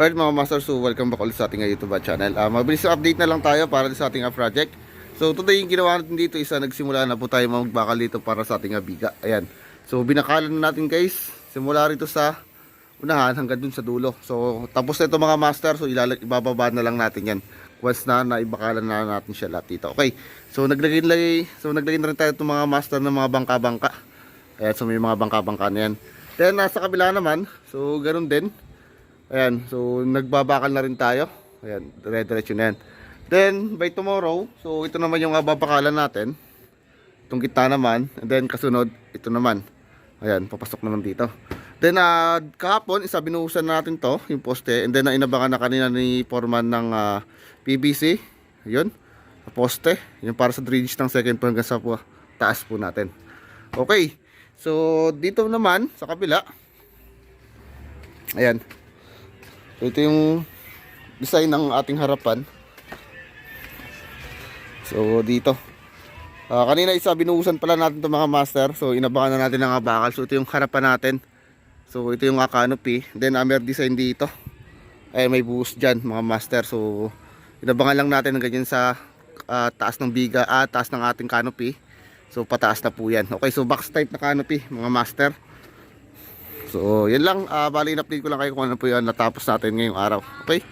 Alright mga master, so welcome back ulit sa ating uh, YouTube channel. Uh, mabilis update na lang tayo para sa ating uh, project. So today yung ginawa natin dito isa nagsimula na po tayo magbakal dito para sa ating uh, biga. Ayan. So binakalan na natin guys, simula rito sa unahan hanggang dun sa dulo. So tapos na ito mga master, so ilalag, ibababa na lang natin yan. Once na naibakalan na natin siya lahat dito. Okay. So naglagay lagay, so naglagay na rin tayo itong mga master ng mga bangka-bangka. Ayan, so may mga bangka-bangka na yan. Then nasa kabila naman, so ganun din. Ayan, so nagbabakal na rin tayo. Ayan, dire-diretso na yan. Then, by tomorrow, so ito naman yung babakalan natin. Itong gitna naman, and then kasunod, ito naman. Ayan, papasok naman dito. Then, uh, kahapon, isa binuhusan natin to, yung poste. And then, uh, inabangan na kanina ni Foreman ng ah, PVC. Yun, poste. Yung para sa drainage ng second floor hanggang sa po, taas po natin. Okay, so dito naman, sa kabila, ayan, ito yung design ng ating harapan. So, dito. Ah, kanina isa binuhusan pala natin itong mga master. So, inabangan na natin ang bakal. So, ito yung harapan natin. So, ito yung ah, canopy. Then, amer design dito. Ay, may buhos dyan, mga master. So, inabangan lang natin ng ganyan sa ah, taas ng biga, ah, taas ng ating canopy. So, pataas na po yan. Okay, so box type na canopy, mga master. So, yan lang. Uh, bali, in-update ko lang kayo kung ano po yan natapos natin ngayong araw. Okay?